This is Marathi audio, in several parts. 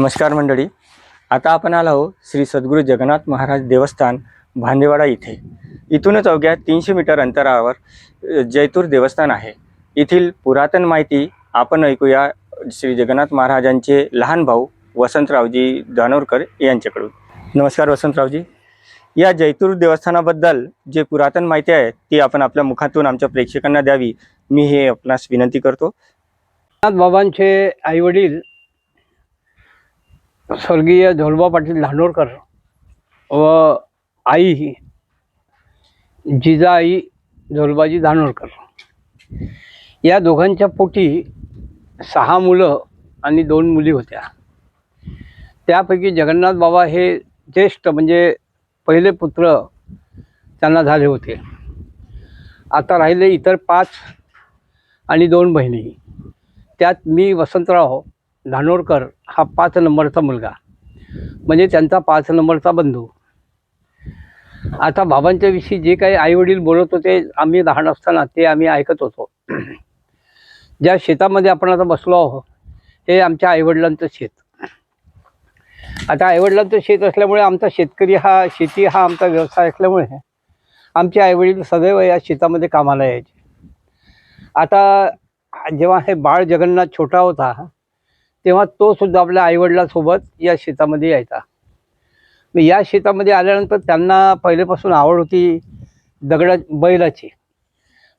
नमस्कार मंडळी. आता आपण आलो आहोत श्री सद्गुरू जगन्नाथ महाराज देवस्थान भांदेवाडा इथे. इथूनच अवघ्या तीनशे मीटर अंतरावर जयतूर जैतूर देवस्थान आहे. येथील पुरातन माहिती आपण ऐकूया श्री जगन्नाथ महाराजांचे लहान भाऊ वसंतरावजी दानोरकर यांच्याकडून. नमस्कार वसंतरावजी. या जैतूर देवस्थानाबद्दल जे पुरातन माहिती आहे ती आपण आपल्या मुखातून आमच्या प्रेक्षकांना द्यावी. मी हे आपणास विनंती करतो. बाबांचे आईवडील स्वर्गीय झोलबा पाटील धानोरकर व आई जिजाई झोलबाजी धानोरकर या दोघांच्या पोटी सहा मुलं आणि दोन मुली होत्या. त्यापैकी जगन्नाथ बाबा हे ज्येष्ठ म्हणजे पहिले पुत्र त्यांना झाले होते. आता राहिले इतर पाच आणि दोन बहिणी. त्यात मी वसंतराव धानोरकर हा पाच नंबरचा मुलगा. म्हणजे त्यांचा पाच नंबरचा बंधू. आता बाबांच्याविषयी जे काही आईवडील बोलत होते आम्ही लहान असताना ते आम्ही ऐकत होतो. ज्या शेतामध्ये आपण आता बसलो आहोत हे आमच्या आईवडिलांचं शेत. आता आईवडिलांचं शेत असल्यामुळे आमचा शेतकरी हा शेती हा आमचा व्यवसाय असल्यामुळे आमचे आईवडील सदैव या शेतामध्ये कामाला यायचे. आता जेव्हा हे बाळ जगन्नाथ छोटा होता तेव्हा तो सुद्धा आपल्या आईवडिलांसोबत या शेतामध्ये यायचा. मग या शेतामध्ये आल्यानंतर त्यांना पहिल्यापासून आवड होती दगडा बैलाची.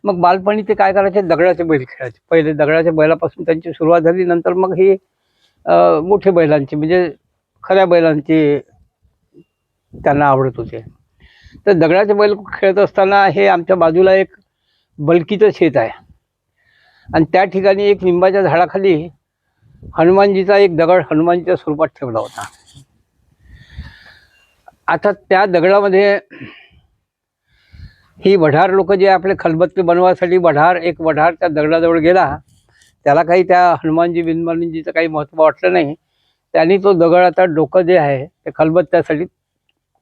मग बालपणी ते काय करायचे? दगडाचे बैल खेळायचे. पहिले दगडाच्या बैलापासून त्यांची सुरुवात झाली नंतर मग ही मोठे बैलांची म्हणजे खऱ्या बैलांची त्यांना आवडत होते. तर दगडाचे बैल खेळत असताना हे आमच्या बाजूला एक बलकीचं शेत आहे. आणि त्या ठिकाणी एक लिंबाच्या झाडाखाली हनुमानजीचा एक दगड हनुमानजीच्या स्वरूपात ठेवला होता. आता त्या दगडामध्ये ही वढार लोक जे आपले खलबत्ते बनवायसाठी वढार एक वढार त्या दगडाजवळ गेला त्याला काही त्या हनुमानजी बिनमानजीचं काही महत्त्व वाटलं नाही. त्यांनी तो दगड आता डोकं जे आहे ते खलबत्त्यासाठी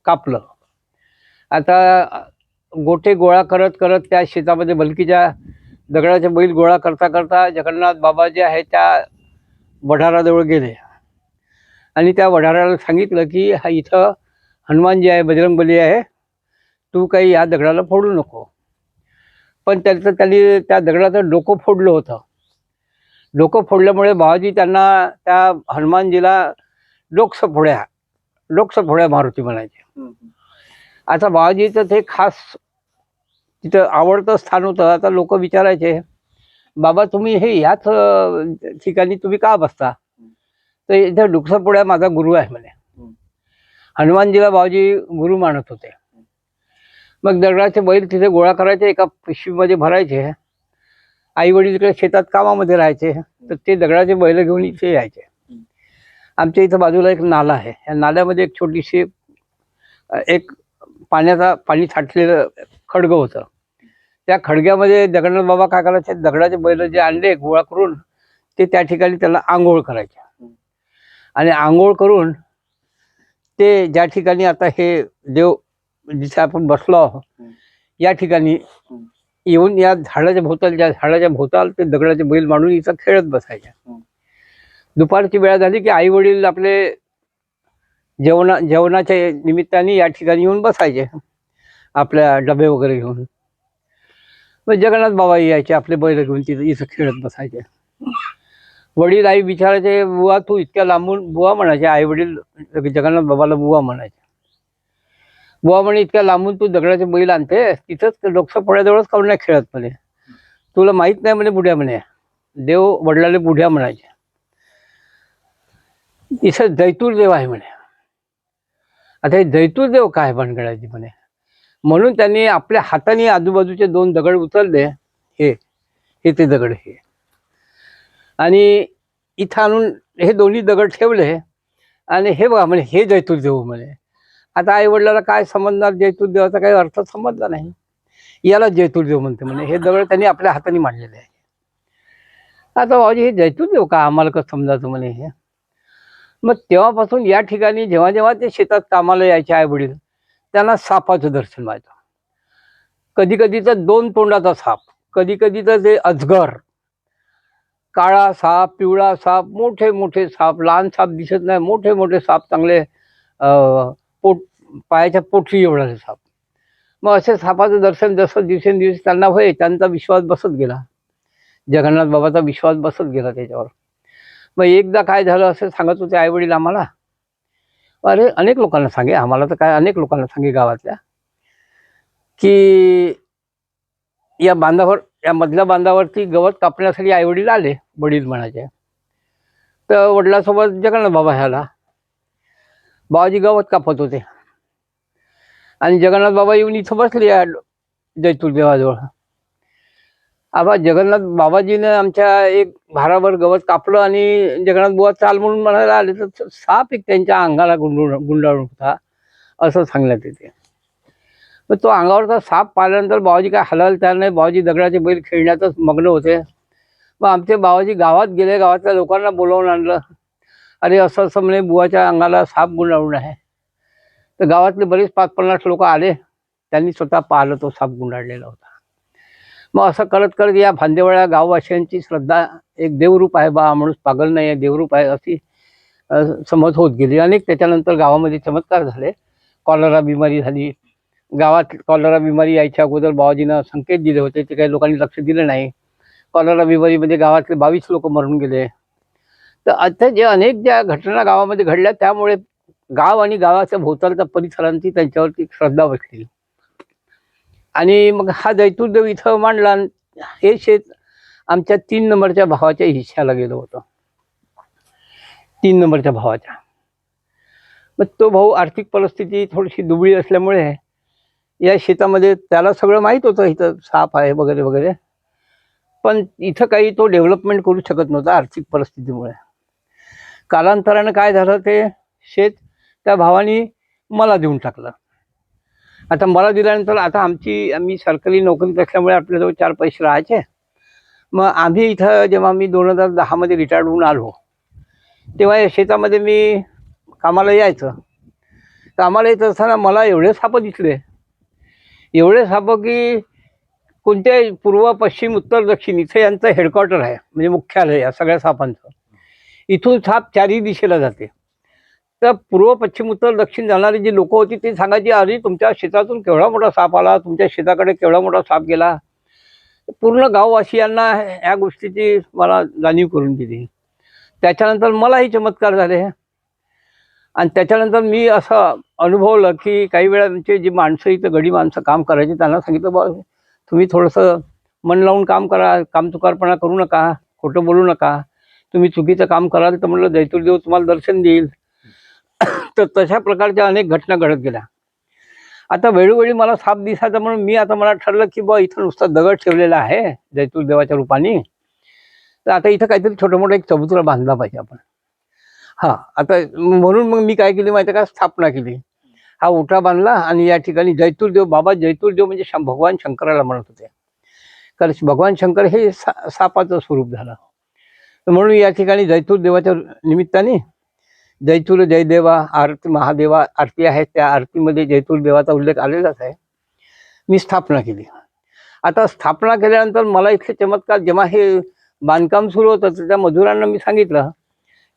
कापलं. आता गोटे गोळा करत करत त्या शेतामध्ये बलकीच्या दगडाच्या बैल गोळा करता करता जगन्नाथ बाबा जे आहे त्या वढाराजवळ गेले. आणि त्या वढाराला सांगितलं की हा इथं हनुमान जी आहे बजरंगबली आहे. तू काही या दगडाला फोडू नको. पण त्याचं त्यांनी त्या दगडाचं डोकं फोडलं होतं. डोकं फोडल्यामुळे बाबाजी त्यांना त्या हनुमानजीला लोकसफोड्या लोकसफोड्या मारुती म्हणायचे. आता बाबाजीचं ते खास तिथं आवडतं स्थान होतं. आता लोक विचारायचे बाबा तुम्ही हे याच अं, ठिकाणी तुम्ही का बसता? तर इथं डुकसापोळ्या माझा गुरु आहे म्हणे. हनुमानजीला बाबाजी गुरु मानत होते. मग दगडाचे बैल तिथे गोळा करायचे एका पिशवीमध्ये भरायचे. आई वडील इकडे शेतात कामामध्ये राहायचे. तर ते दगडाचे बैल घेऊन इथे यायचे. आमच्या इथं बाजूला एक नाला आहे. या नाल्यामध्ये एक छोटीशी एक पाण्याचा पाणी साठलेलं खडगं होतं. त्या खडग्यामध्ये जगन्नाथ बाबा काय करायचे? दगडाचे बैल जे आणले गोळा करून ते त्या ठिकाणी त्याला आंघोळ करायचे. आणि आंघोळ करून ते ज्या ठिकाणी आता हे देव जिथे आपण बसलो आहोत या ठिकाणी येऊन या झाडाच्या भोवताल ज्या झाडाच्या भोवताल ते दगडाचे बैल मांडून इथं खेळत बसायचे. दुपारची वेळ झाली की आई वडील आपले जेवणा जेवणाच्या निमित्ताने या ठिकाणी येऊन बसायचे. आपल्या डबे वगैरे घेऊन. मग जगन्नाथ बाबा यायचे आपले बैल घेऊन तिथं इथं खेळत बसायचे. वडील आई विचारायचे बुवा तू इतक्या लांबून बुवा म्हणायचे. आई वडील जगन्नाथ बाबाला बुवा म्हणायचे. बुवा म्हणे इतक्या लांबून तू दगडाचे बैल आणते तिथंच लोकसपोळ्याजवळच करून नाही खेळत म्हणे? तुला माहीत नाही म्हणे बुढ्या म्हणे. देव वडिलाले बुढ्या म्हणायचे. इथं जैतूर देव आहे म्हणे. आता हे जैतूर देव काय बनगडायची म्हणे? म्हणून त्यांनी आपल्या हाताने आजूबाजूचे दोन दगड उचलले. हे हे ते दगड हे. आणि इथं आणून हे दोन्ही दगड ठेवले. आणि हे बघा म्हणे हे जैतूर देऊ म्हणे. आता आई वडिलाला काय समजणार जैतूर देवाचा काही अर्थ समजला नाही. याला जैतूर देव म्हणते म्हणे. हे दगड त्यांनी आपल्या हाताने मांडलेले आहे. आता भाऊजी हे जैतूर देव का आम्हाला कसं समजायचं म्हणे हे? मग तेव्हापासून या ठिकाणी जेव्हा जेव्हा ते शेतात कामाला यायचे आई वडील त्यांना सापाचं दर्शन व्हायचं. कधी कधी तर दोन तोंडाचा साप कधी कधी तर ते अजगर काळा साप पिवळा साप मोठे मोठे साप लहान साप दिसत नाही मोठे मोठे साप चांगले पोट पायाच्या पोटली एवढा साप. मग असे सापाचं दर्शन जसं दिवसेंदिवस त्यांना होय त्यांचा विश्वास बसत गेला. जगन्नाथ बाबाचा विश्वास बसत गेला त्याच्यावर. मग एकदा काय झालं असं सांगत होते आईवडील आम्हाला? अरे अनेक लोकांना सांगे. आम्हाला तर काय अनेक लोकांना सांगे गावातल्या. की या बांधावर या मधल्या बांधावरती गवत कापण्यासाठी आईवडील आले वडील म्हणायचे. तर वडिलासोबत जगन्नाथ बाबा ह्याला. बाबाजी गवत कापत होते. आणि जगन्नाथ बाबा येऊन इथं बसले या जैतूर देवाजवळ. आबा जगन्नाथ बाबाजीने आमच्या एक भाराभर गवत कापलं आणि जगन्नाथ बुवा चाल म्हणून म्हणायला आले तर साप एक त्यांच्या अंगाला गुंडून गुंडाळून होता असं सांगण्यात येते. मग तो अंगावरचा साप पाहिल्यानंतर बाबाजी काय हलाल तयार नाही. बाबाजी दगडाचे बैल खेळण्यातच मग्न होते. मग आमचे बाबाजी गावात गेले. गावातल्या लोकांना बोलावून आणलं. अरे असं असं म्हणे बुवाच्या अंगाला साप गुंडाळून आहे. तर गावातले बरेच पाच पन्नास लोक आले. त्यांनी स्वतः पाहिलं तो साप गुंडाळलेला होता. मग असं करत करत या फांदेवाळ्या गाववासियांची श्रद्धा एक देवरूप आहे बा माणूस पागल नाही आहे देवरूप आहे अशी समज होत गेली. अनेक त्याच्यानंतर गावामध्ये चमत्कार झाले. कॉलरा बिमारी झाली. गावात कॉलरा बिमारी यायच्या अगोदर बाबाजीनं संकेत दिले होते. ते काही लोकांनी लक्ष दिलं नाही. कॉलरा बिमारीमध्ये गावातले बावीस लोक मरून गेले. तर आता जे अनेक ज्या घटना गावामध्ये घडल्या त्यामुळे गाव आणि गावाच्या भोवतालच्या परिसरांची त्यांच्यावरती श्रद्धा बसली. आणि मग हा दैतुर्देव इथं मांडला आणि हे शेत आमच्या तीन नंबरच्या भावाच्या हिश्श्याला गेलं होतं. तीन नंबरच्या भावाच्या. मग तो भाऊ आर्थिक परिस्थिती थोडीशी दुबळी असल्यामुळे या शेतामध्ये त्याला सगळं माहीत होतं इथं साप आहे वगैरे वगैरे. पण इथं काही तो डेव्हलपमेंट करू शकत नव्हता आर्थिक परिस्थितीमुळे. कालांतरानं काय झालं ते शेत त्या भावानी मला देऊन टाकलं. आता मला दिल्यानंतर आता आमची आम्ही सरकारी नोकरीत असल्यामुळे आपल्याजवळ चार पैसे राहायचे. मग आम्ही इथं जेव्हा मी दोन हजार दहामध्ये रिटायर्ड होऊन आलो तेव्हा या शेतामध्ये मी कामाला यायचं. तर कामाला येत असताना मला एवढे सापं दिसले. एवढे सापं की कोणत्याही पूर्व पश्चिम उत्तर दक्षिण इथे यांचं हेडक्वार्टर आहे म्हणजे मुख्यालय या सगळ्या सापांचं. इथून साप चारही दिशेला जाते. तर पूर्व पश्चिम उत्तर दक्षिण जाणारी जी लोक होती ती सांगायची अरे तुमच्या शेतातून केवढा मोठा साप आला? तुमच्या शेताकडे केवढा मोठा साप गेला? पूर्ण गाववासियांना या गोष्टीची मला जाणीव करून दिली. त्याच्यानंतर मलाही चमत्कार झाले. आणि त्याच्यानंतर मी असं अनुभवलं की काही वेळा जी माणसं इथं गडी माणसं काम करायची त्यांना सांगितलं बा तुम्ही थोडंसं मन लावून काम करा कामचुकारपणा करू नका खोटं बोलू नका. तुम्ही चुकीचं काम कराल तर म्हणलं जैतुर्देव तुम्हाला दर्शन देईल. तर तशा प्रकारच्या अनेक घटना घडत गेल्या. आता वेळोवेळी मला साप दिसायचा म्हणून मी आता मला ठरलं की बा इथं नुसता दगड ठेवलेला आहे जैतूर देवाच्या रूपाने. तर आता इथं काहीतरी छोटं मोठं एक चबुतरा बांधला पाहिजे आपण. हा आता म्हणून मग मी काय केली माहिती आहे का? स्थापना केली. हा उठा बांधला आणि या ठिकाणी जैतूर देव बाबा जैतूर देव म्हणजे भगवान शंकराला म्हणत होते. कारण भगवान शंकर हे सा सापाचं स्वरूप झालं. तर म्हणून या ठिकाणी जैतूर देवाच्या निमित्ताने जयतूर जयदेवा आरती महादेवा आरती आहे त्या आरतीमध्ये जयतूर देवाचा उल्लेख आलेलाच आहे. मी स्थापना केली. आता स्थापना केल्यानंतर मला इथले चमत्कार जेव्हा हे बांधकाम सुरू होतं तर त्या मजुरांना मी सांगितलं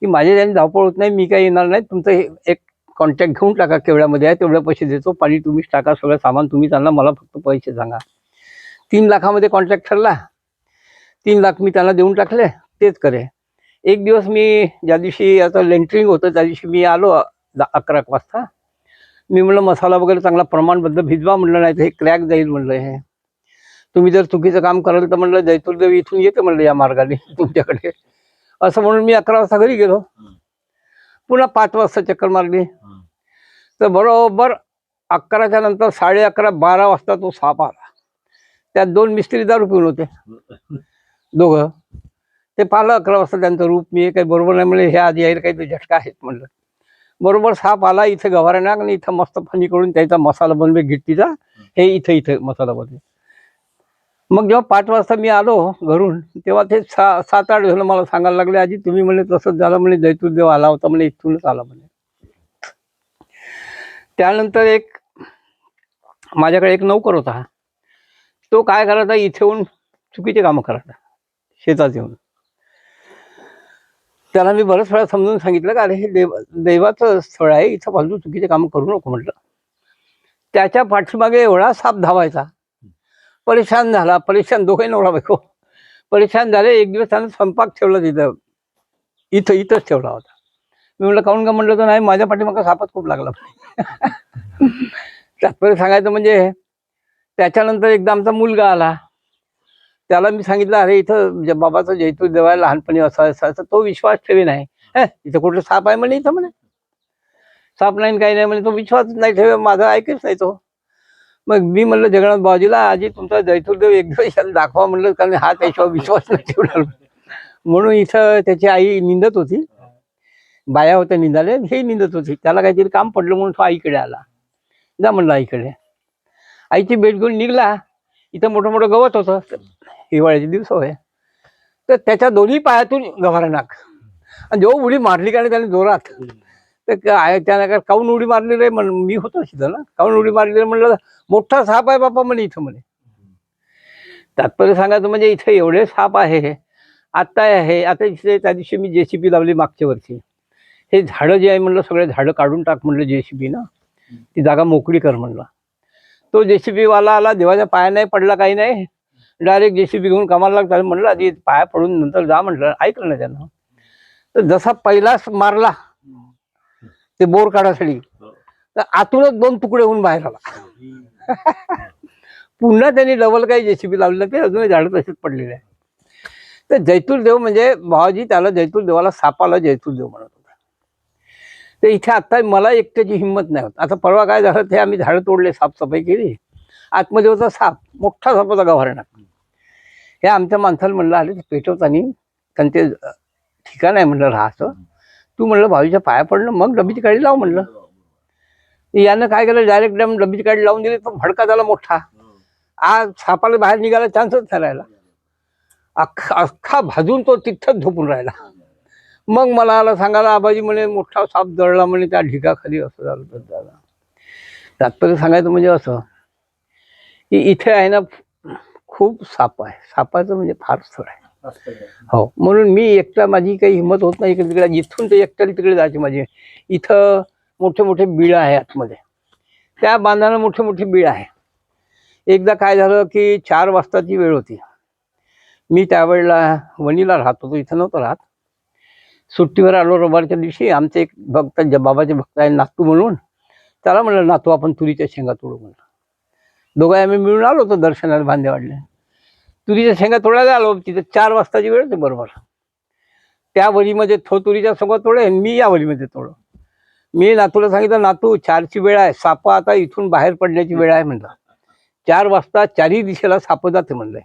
की माझ्या त्यांनी धावपळ होत नाही मी काही येणार नाही. तुमचं हे एक कॉन्टॅक्ट घेऊन टाका केवढ्यामध्ये आहे तेवढे पैसे देतो. पाणी तुम्हीच टाका सगळं सामान तुम्ही त्यांना मला फक्त पैसे सांगा. तीन लाखामध्ये कॉन्ट्रॅक्ट ठरला. तीन लाख मी त्यांना देऊन टाकले. तेच करे. एक दिवस मी ज्या दिवशी आता लेंटरिंग होतं त्या दिवशी मी आलो अकरा एक वाजता. मी म्हणलं मसाला वगैरे चांगला प्रमाणबद्ध भिजवा म्हणलं नाही तर हे क्रॅक जाईल म्हणलं हे. तुम्ही जर चुकीचं काम कराल तर म्हणलं जैतुर्देव इथून येते म्हणलं या मार्गाने तुमच्याकडे. असं म्हणून मी अकरा वाजता घरी गेलो. पुन्हा पाच वाजता चक्कर मारली. तर बरोबर अकराच्या नंतर साडे अकरा बारा वाजता तो साप आला. त्यात दोन मिस्त्री दारू पिऊन होते. दोघं. ते पाहिलं अकरा वाजता त्यांचं रूप मी काही बरोबर नाही म्हणले हे आधी यायला काही झटका आहेत म्हणलं. बरोबर साप आला इथे गवाऱ्याना आणि इथं मस्त फणी करून त्याचा मसाला बनवे गिट्टीचा. हे इथं इथं मसाला बनवे. मग जेव्हा पाच वाजता मी आलो घरून तेव्हा ते सा सात आठ झालं मला सांगायला लागले आजी तुम्ही म्हणे तसंच झालं म्हणे जैतूर देव आला होता म्हणे इथूनच आला म्हणे. त्यानंतर एक माझ्याकडे एक नौकर होता. तो काय करायचा इथे येऊन चुकीचे कामं करायचा शेतात येऊन. त्याला मी बरंच वेळा समजून सांगितलं का अरे हे देव देवाचं स्थळ आहे इथं फालतू चुकीचे काम करू नको म्हटलं. त्याच्या पाठीमागे एवढा साप धावायचा. परेशान झाला परेशान दोघे नवरा बायको. परेशान झाले एक दिवस त्यानं स्वयंपाक ठेवला तिथं. इथं इथंच ठेवला होता. मी म्हटलं काऊन का म्हटलं तर नाही माझ्या पाठीमागं सापच खूप लागला. तात्पर्य सांगायचं म्हणजे त्याच्यानंतर एकदा आमचा मुलगा आला. त्याला मी सांगितलं अरे इथं म्हणजे बाबाचा बाबाचं जैतूर लहानपणी असं असं तो विश्वास ठेवे नाही. "हे, इथं कुठं साप आहे म्हणे इथं म्हणे. साप नाही काही नाही म्हणे तो विश्वास नाही ठेवे माझा ऐकच नाही तो. मग मी म्हणलं जगन्नाथ बाबाजीला आजी तुमचा जयतुर्देव एक दिवस दाखवा म्हणलं कारण हा त्याच्यावर विश्वास नाही ठेवणार. म्हणून इथं त्याची आई निंदत होती. बाया होत्या निंदाले हे निंदत होती. त्याला काहीतरी काम पडलं म्हणून तो आईकडे आला. जा म्हणलं आईकडे. आईची भेट घेऊन निघला. इथं मोठं मोठं गवत होतं. हिवाळ्याचे दिवस होय. तर त्याच्या दोन्ही पायातून गव्हारा नाक. आणि जेव्हा उडी मारली का त्याने जोरात तर काय त्यानं काय काऊन उडी मारली रे म्हण मी होतो तिथं ना काऊन उडी मारली रे म्हणलं मोठा साप आहे बापा म्हणे इथं म्हणे. तात्पर्य सांगायचं म्हणजे इथं एवढे साप आहे आत्ता आहे आता इथे त्या दिवशी मी जेसीबी लावली मागच्या वर्षी. हे झाडं जे आहे म्हणलं सगळे झाडं काढून टाक म्हणलं जेसीबी ना. ती जागा मोकळी कर म्हणला. तो जेसीबी वाला आला देवाच्या पाया नाही पडला काही नाही. डायरेक्ट जेसीबी घेऊन कामाला लागतात. म्हणलं आधी पाया पडून नंतर जा म्हटलं. ऐकलं ना त्यानं. तर जसा पहिलाच मारला ते बोर काढासाठी तर आतूनच दोन तुकडे होऊन बाहेर आला. पुन्हा त्यांनी डबल काही जेसीबी लावलं ते अजूनही झाडं तसेच पडलेले आहे तर जैतूर देव म्हणजे भावाजी त्याला जैतूर देवाला सापाला जैतूर देव म्हणत होता. तर इथे आता मला एकट्याची हिंमत नाही होत. आता परवा काय झालं ते आम्ही झाडं तोडले साफसफाई केली. आतमध्ये होता साप मोठा सापाचा गव्हारणा हे आमच्या माणसाला म्हणलं आले ते पेटवतानी कारण ते ठिकाण आहे म्हणलं राहायचं. तू म्हणलं भावीच्या पाया पडलं मग डबीची काडी लाव म्हणलं. यानं काय केलं डायरेक्ट डॅम डबीची काडी लावून दिली तर भडका झाला मोठा. आज सापाला बाहेर निघायला चान्सच नाही राहिला. अख्खा अख्खा भाजून तो तिथंच झोपून राहिला. मग मला आला सांगायला आबाजी म्हणे मोठा साप दळला म्हणे त्या ढिगाखाली असं झालं तर झालं. तात्पर्य सांगायचं म्हणजे असं की इथे आहे ना खूप साप आहे. सापाचं म्हणजे फार स्थळ आहे. हो. म्हणून मी एकटा माझी काही हिंमत होत नाही इकडे तिकडे इथून ते एकट्याला तिकडे जायची माझी. इथं मोठे मोठे बिळ आहे आतमध्ये. त्या बांधानं मोठे मोठे बिळ आहे एकदा काय झालं की चार वाजताची वेळ होती. मी त्यावेळेला वणीला राहत होतो. इथं नव्हतं राहत. सुट्टीवर आलो रविवारच्या दिवशी. आमचे एक भक्त ज- बाबाचे भक्त आहे नातू म्हणून. त्याला म्हणलं नातू आपण तुरीच्या शेंगा तोडू म्हणलं. दोघं आम्ही मिळून आलो होतो दर्शनाला भांदेवाडले तुरीच्या शेंगा तोडायला आलो तिथे चार वाजताची वेळ होती बरोबर. त्या वरीमध्ये थो तुरीच्या सोबत तोडे मी या वरीमध्ये तोडो मी नातूला सांगितलं नातू चारची वेळ आहे साप आता इथून बाहेर पडण्याची वेळ आहे म्हणलं. चार वाजता चारही दिशेला साप जाते म्हणलंय.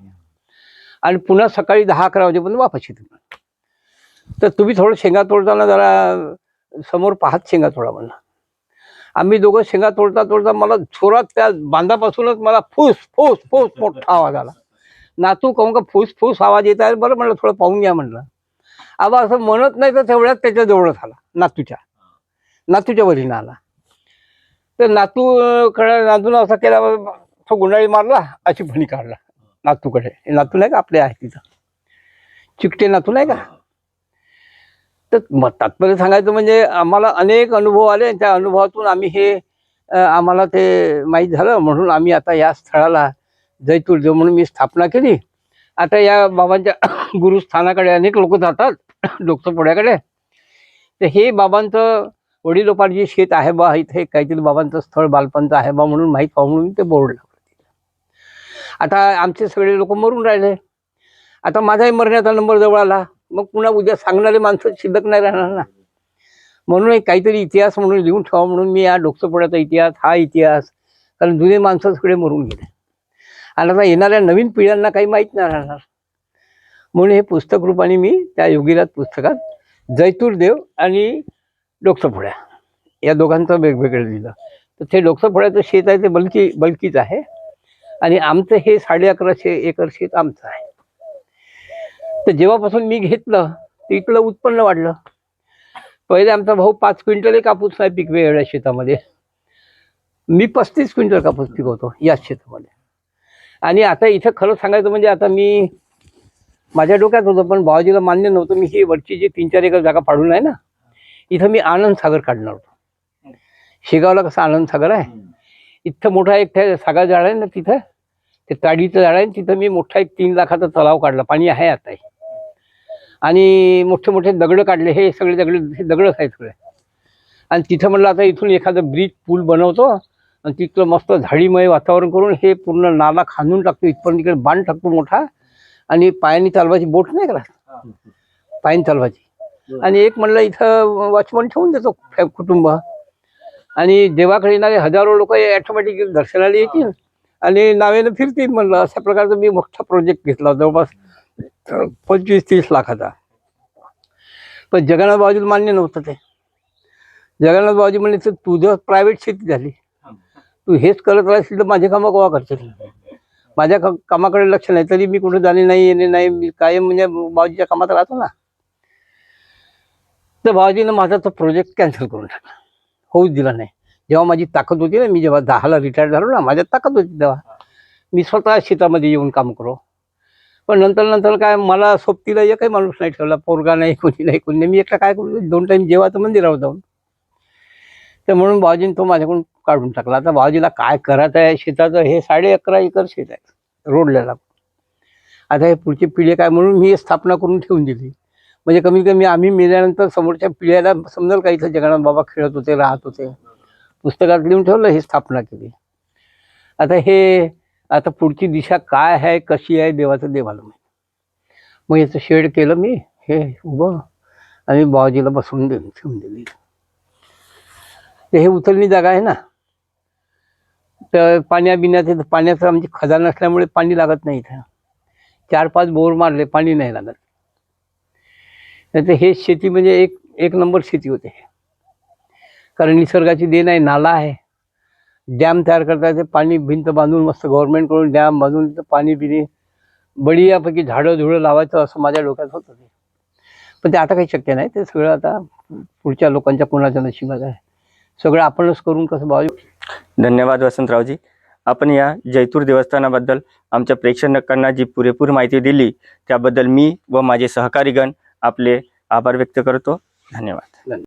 आणि पुन्हा सकाळी दहा अकरा वाजेपर्यंत वापस येते तर तुम्ही थोडं शेंगा तोडताना जरा समोर पाहत शेंगा तोडा म्हणलं. आम्ही दोघं शेंगा तोडता तोडता मला थोरात त्या बांधापासूनच मला फूस फूस फूस मोठा आवाज आला. नातू कहून का फूस फूस आवाज येत आहे? बरं म्हणलं थोडं पाहून घ्या म्हणलं. आबा असं म्हणत नाही तर तेवढ्यात त्याच्या जवळच आला नातूच्या. नातूच्या वरीनं आला. तर नातू कडे नातून असं केला तो गुंडाळी मारला अशी फणी काढला नातूकडे. नातू नाही का आपले आहे तिथं. चिकटे नातू नाही का? तर मग तात्पर्य सांगायचं म्हणजे आम्हाला अनेक अनुभव आले त्या अनुभवातून आम्ही हे आम्हाला ते माहीत झालं. म्हणून आम्ही आता या स्थळाला जैतूर म्हणून मी स्थापना केली. आता या बाबांच्या गुरुस्थानाकडे अनेक लोक जातात डोकसपोड्याकडे तर हे बाबांचं वडिलोपार्जी शेत आहे बा इथे काहीतरी बाबांचं स्थळ बालपणचं आहे बा म्हणून माहीत व्हावं म्हणून ते बोर्ड लावलं आता आमचे सगळे लोक मरून राहिले. आता माझाही मरण्याचा नंबर जवळ आला. मग पुन्हा उद्या सांगणारे माणसं शिल्लक नाही राहणार ना. म्हणून एक काहीतरी इतिहास म्हणून लिहून ठेवा म्हणून मी या डोकसपोड्याचा इतिहास हा इतिहास कारण जुने माणसं सगळे मरून गेले. आणि आता येणाऱ्या नवीन पिढ्यांना काही माहीत नाही राहणार. म्हणून हे पुस्तक रूपाने मी त्या योगीराज पुस्तकात जैतूर देव आणि डोकसफोड्या या दोघांचं वेगवेगळं लिहिलं. तर ते डोकसफोड्याचं शेत आहे ते बलकी बलकीच आहे. आणि आमचं हे साडे अकराशे एकर शेत आमचं आहे. तर जेव्हापासून मी घेतलं ते इथलं उत्पन्न वाढलं. पहिले आमचा भाऊ पाच क्विंटल कापूस नाही पिकवे एवढ्या शेतामध्ये. मी पस्तीस क्विंटल कापूस पिकवतो याच शेतामध्ये. आणि आता इथं खरं सांगायचं म्हणजे आता मी माझ्या डोक्यात होतं पण भावाजीला मान्य नव्हतं मी ही वरची जी तीन चार एकर जागा पाडून आहे ना इथं मी आनंद सागर काढणार होतो. शेगावला कसं आनंद सागर आहे? इथं मोठा एक सागर झाड आहे ना तिथं ते ताडीचं झाड आहे तिथं मी मोठा एक तीन लाखाचा तलाव काढला. पाणी आहे आता आणि मोठे मोठे दगड काढले. हे सगळे दगड हे दगडच आहेत सगळे. आणि तिथं म्हणलं आता इथून एखादं ब्रिज पूल बनवतो आणि तिथलं मस्त झाडीमय वातावरण करून हे पूर्ण नाला खांदून टाकतो. इथपर्यंत तिकडे बांध टाकतो मोठा. आणि पायानी चालवायची बोट नाही का? पायानी चालवायची. आणि एक म्हणलं इथं वॉचमन ठेवून देतो कुटुंब. आणि देवाकडे येणारे हजारो लोक ऑटोमॅटिक दर्शनाला येतील. आणि नावेनं फिरतील म्हणलं. अशा प्रकारचा मी मोठा प्रोजेक्ट घेतला जवळपास पंचवीस तीस लाखाचा पण जगन्नाथ बाजूला मान्य नव्हतं ते. जगन्नाथ बाजू म्हणले तर तुझं प्रायव्हेट शेती झाली तू हेच करत राहशील तर माझे कामं गोवा करशील. माझ्या कामाकडे लक्ष नाही तरी मी कुठे जाणे नाही येणे नाही मी कायम म्हणजे बाजूच्या कामात राहतो ना. तर बाबाजीनं माझा तो प्रोजेक्ट कॅन्सल करून टाकला. होऊच दिला नाही. जेव्हा माझी ताकद होती ना मी जेव्हा दहाला रिटायर झालो ना माझ्यात ताकद होती तेव्हा. मी स्वतः शेतामध्ये येऊन काम करो. पण नंतर नंतर काय मला सोबतीला एकही माणूस नाही ठेवला पोरगा नाही कोणी नाही कोणी नाही. मी एकटा काय करू? दोन टाईम जेवायचं मंदिरावर जाऊन. तर म्हणून भाऊजीने तो माझ्याकडून काढून टाकला. आता भाऊजीला काय करायचं आहे? शेताचं हे साडे अकरा एकर शेत आहे रोडला लागून. आता हे पुढची पिढी काय म्हणून मी हे स्थापना करून ठेवून दिली. म्हणजे कमीत कमी आम्ही मेल्यानंतर समोरच्या पिढ्याला समजेल का इथं जगन्नाथ बाबा खेळत होते राहत होते. पुस्तकात लिहून ठेवलं ही स्थापना केली. आता हे आता पुढची दिशा काय आहे कशी आहे देवाचं देवाला माहिती. मग याचं शेड केलं मी हे उभं आणि बाबाजीला बसवून देऊन ठेवून दिली. ते हे उचलणी जागा आहे ना. तर पाण्या बिण्याचं पाण्याचं आमची खजाना असल्यामुळे पाणी लागत नाही इथं. चार पाच बोर मारले पाणी नाही लागत. नाही तर हे शेती म्हणजे एक एक नंबर शेती होते. कारण निसर्गाची देण आहे नाला आहे. डॅम तयार करता येते. पाणी भिंत बांधून मस्त गव्हर्नमेंटकडून डॅम बांधून तिथं पाणी बिणी बढियापैकी झाडं झुडं लावायचं असं माझ्या डोक्यात होतं ते. पण ते आता काही शक्य नाही. ते सगळं आता पुढच्या लोकांच्या कोणाच्या नशिबात आहे. सगळं आपणच करून कसं बाजू? धन्यवाद वसंतरावजी. आपण या जैतूर देवस्थानाबद्दल आमच्या प्रेक्षकांना जी पुरेपूर माहिती दिली त्याबद्दल मी व माझे सहकारीगण आपले आभार व्यक्त करतो. धन्यवाद.